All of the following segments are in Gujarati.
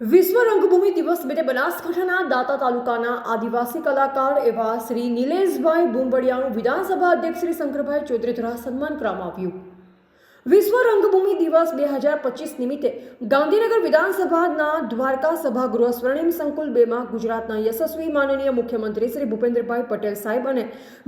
વિશ્વ રંગભૂમિ દિવસ નિમિત્તે બનાસકાંઠાના દાતા તાલુકાના આદિવાસી કલાકાર એવા શ્રી નિલેશભાઈ બુંબડિયાનું વિધાનસભા અધ્યક્ષ શ્રી શંકરભાઈ ચૌધરી દ્વારા સન્માન કરવામાં આવ્યું. વિશ્વ રંગભૂમિ દિવસ બે હજાર પચીસ નિમિત્તે ગાંધીનગર વિધાનસભાના દ્વારકા સભાગૃહ સ્વર્ણિમ સંકુલ બેમાં ગુજરાતના યશસ્વી માનનીય મુખ્યમંત્રી શ્રી ભૂપેન્દ્રભાઈ પટેલ સાહેબ અને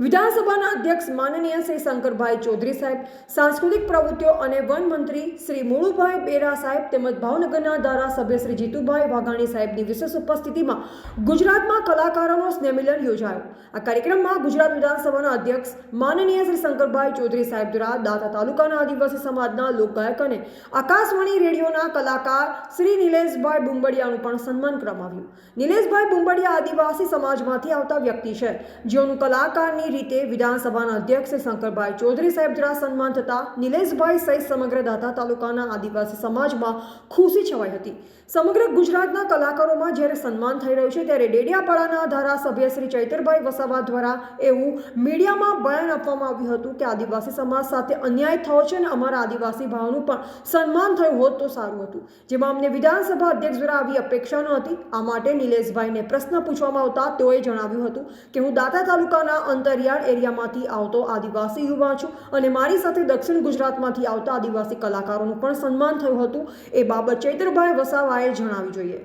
વિધાનસભાના અધ્યક્ષ માનનીય શ્રી શંકરભાઈ ચૌધરી સાહેબ, સાંસ્કૃતિક પ્રવૃત્તિઓ અને વન મંત્રી શ્રી મુળુભાઈ બેરા સાહેબ તેમજ ભાવનગરના ધારાસભ્ય શ્રી જીતુભાઈ વાઘાણી સાહેબની વિશેષ ઉપસ્થિતિમાં ગુજરાતમાં કલાકારોનો સ્નેહમિલન યોજાયો. આ કાર્યક્રમમાં ગુજરાત વિધાનસભાના અધ્યક્ષ માનનીય શ્રી શંકરભાઈ ચૌધરી સાહેબ દ્વારા દાતા તાલુકાના આદિવાસી સમાજના લોકગાયક અને આકાશવાણી રેડિયોના કલાકાર શ્રી નિલેશભાઈ બુંબડિયાનું પણ સન્માન કરવામાં આવ્યું નિલેશભાઈ બુંબડિયા આદિવાસી સમાજમાંથી આવતા વ્યક્તિ છે. જેઓનું કલાકારની રીતે વિધાનસભાના અધ્યક્ષ શંકરભાઈ ચૌધરી સાહેબ દ્વારા સન્માન થતા નિલેશભાઈ સહિત સમગ્ર દાતા તાલુકાના આદિવાસી સમાજમાં ખુશી છવાઈ હતી. સમગ્ર ગુજરાતના કલાકારોમાં જ્યારે સન્માન થઈ રહ્યું છે ત્યારે ડેડિયાપાડાના ધારાસભ્ય શ્રી ચૈતરભાઈ વસાવા દ્વારા એવું મીડિયામાં બયાન આપવામાં આવ્યું હતું કે આદિવાસી સમાજ સાથે અન્યાય થયો છે અને અમારા આદિવાસી ભાવનું પણ સન્માન થયું હોત તો સારું હતું. જેમાં અમને વિધાનસભા અધ્યક્ષ દ્વારા આવી અપેક્ષા ન હતી. આ માટે નિલેશભાઈને પ્રશ્ન પૂછવામાં આવતા તેઓએ જણાવ્યું હતું કે, હું દાતા તાલુકાના અંતરિયાળ એરિયામાંથી આવતો આદિવાસી યુવા છું અને મારી સાથે દક્ષિણ ગુજરાતમાંથી આવતા આદિવાસી કલાકારોનું પણ સન્માન થયું હતું. એ બાબત ચૈતરભાઈ વસાવાએ જણાવી જોઈએ.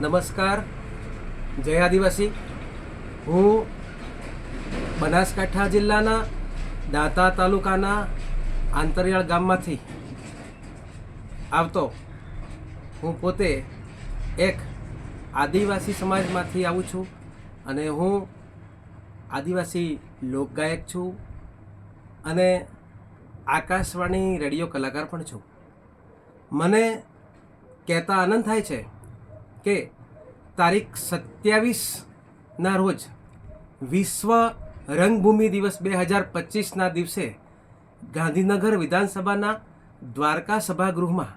નમસ્કાર. જય આદિવાસી. હું બનાસકાંઠા જિલ્લાના દાંતા તાલુકાના આંતરિયાળ ગામમાંથી આવતો હું પોતે એક આદિવાસી સમાજમાંથી આવું છું અને હું આદિવાસી લોકગાયક છું અને આકાશવાણી રેડિયો કલાકાર પણ છું. મને કહેતા આનંદ થાય છે કે તારીખ સત્યાવીસના રોજ વિશ્વ રંગભૂમિ દિવસ બે હજાર પચીસના દિવસે ગાંધીનગર વિધાનસભાના દ્વારકા સભાગૃહમાં,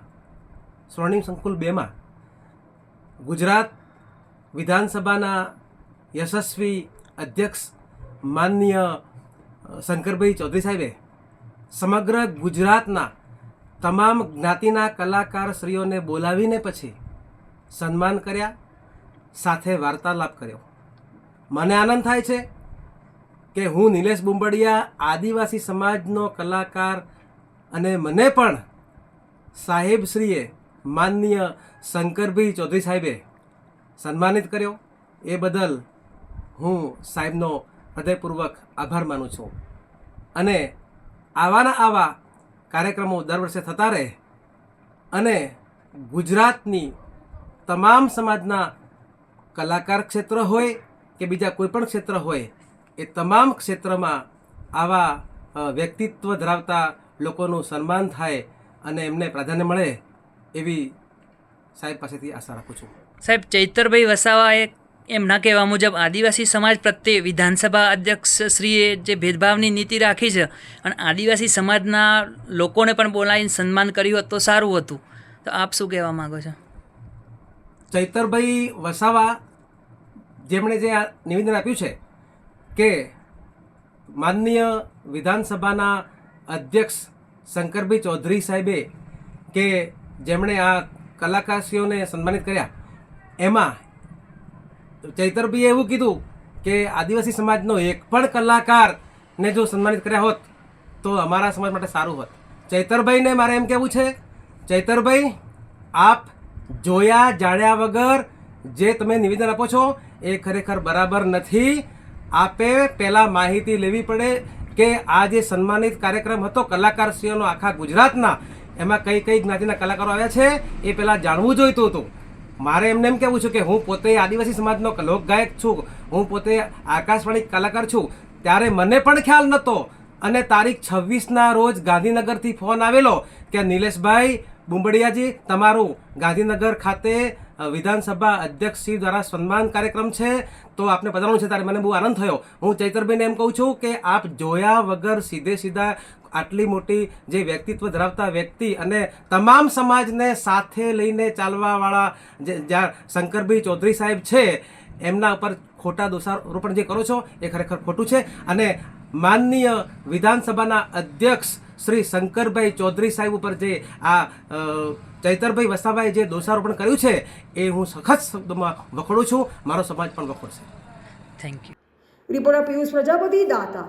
સ્વર્ણિમ સંકુલ બેમાં, ગુજરાત વિધાનસભાના યશસ્વી અધ્યક્ષ માનનીય શંકરભાઈ ચૌધરી સાહેબે સમગ્ર ગુજરાતના તમામ જ્ઞાતિના કલાકારશ્રીઓને બોલાવીને પછી સન્માન કર્યા, સાથે વાર્તાલાપ કર્યો. મને આનંદ થાય છે કે હું નિલેશ બુંબડિયા, આદિવાસી સમાજનો કલાકાર અને મને પણ સાહેબશ્રીએ માનનીય શંકરભાઈ ચૌધરી સાહેબે સન્માનિત કર્યો. એ બદલ હું સાહેબનો હૃદયપૂર્વક આભાર માનું છું. અને આવાના આવા કાર્યક્રમો દર વર્ષે થતા રહે અને ગુજરાતની તમામ સમાજના કલાકાર ક્ષેત્ર હોય કે બીજા કોઈ પણ ક્ષેત્ર હોય એ તમામ ક્ષેત્રમાં આવા વ્યક્તિત્વ ધરાવતા લોકોનું સન્માન થાય અને એમને પ્રાધાન્ય મળે એવી સાહેબ પાસેથી આશા રાખું છું. સાહેબ ચૈતરભાઈ વસાવાએ એમના કહેવા મુજબ આદિવાસી સમાજ પ્રત્યે વિધાનસભા અધ્યક્ષ શ્રીએ જે ભેદભાવની નીતિ રાખી છે અને આદિવાસી સમાજના લોકોને પણ બોલાવીને સન્માન કર્યું હતું તો સારું હતું. તો આપ શું કહેવા માગો છો? ચૈતરભાઈ વસાવા જેમણે જે આ નિવેદન આપ્યું છે કે માનનીય વિધાનસભાના અધ્યક્ષ શંકરભાઈ ચૌધરી સાહેબે કે જેમણે આ કલાકારશ્રીઓને સન્માનિત કર્યા, એમાં ચૈતરભાઈએ એવું કીધું કે આદિવાસી સમાજનો એક પણ કલાકારને જો સન્માનિત કર્યા હોત, તો અમારા સમાજ માટે સારું હોત. ચૈતરભાઈને મારે એમ કહેવું છે, ચૈતરભાઈ, આપ જોયા, જાણ્યા વગર જે તમે નિવેદન આપો છો, એ ખરેખર બરાબર નથી. આપે પહેલાં માહિતી લેવી પડે કે આ જે સન્માનિત કાર્યક્રમ હતો, કલાકારશ્રીઓનો આખા ગુજરાતના, એમાં કઈ કઈ જ્ઞાતિના કલાકારો આવ્યા છે, એ પહેલાં જાણવું જોઈતું હતું. મારે એમને એમ કહેવું છે કે હું પોતે આદિવાસી સમાજનો લોકગાયક છું, હું પોતે આકાશવાણી કલાકાર છું, ત્યારે મને પણ ખ્યાલ નહોતો અને તારીખ છવ્વીસના રોજ ગાંધીનગરથી ફોન આવેલો કે, નિલેશભાઈ બુંબડિયાજી, તમારું ગાંધીનગર ખાતે વિધાનસભા અધ્યક્ષશ્રી દ્વારા સન્માન કાર્યક્રમ છે, તો આપને પધારવાનું છે, ત્યારે મને બહુ આનંદ થયો. હું ચૈતરભાઈને એમ કહું છું કે આપ જોયા વગર સીધે સીધા આટલી મોટી જે વ્યક્તિત્વ ધરાવતા વ્યક્તિ અને તમામ સમાજને સાથે લઈને ચાલવાવાળા જે, જ્યાં શંકરભાઈ ચૌધરી સાહેબ છે, એમના ઉપર ખોટા દોષારોપણ જે કરો છો, એ ખરેખર ખોટું છે. અને માનનીય વિધાનસભાના અધ્યક્ષ શ્રી શંકરભાઈ ચૌધરી સાહેબ ઉપર જે આ ચૈતરભાઈ વસાભાઈ જે દોષારોપણ કર્યું છે એ હું સખત શબ્દોમાં વખોડું છું. મારો સમાજ પણ વખોડશે. Thank you reporter Piyush Prajapati data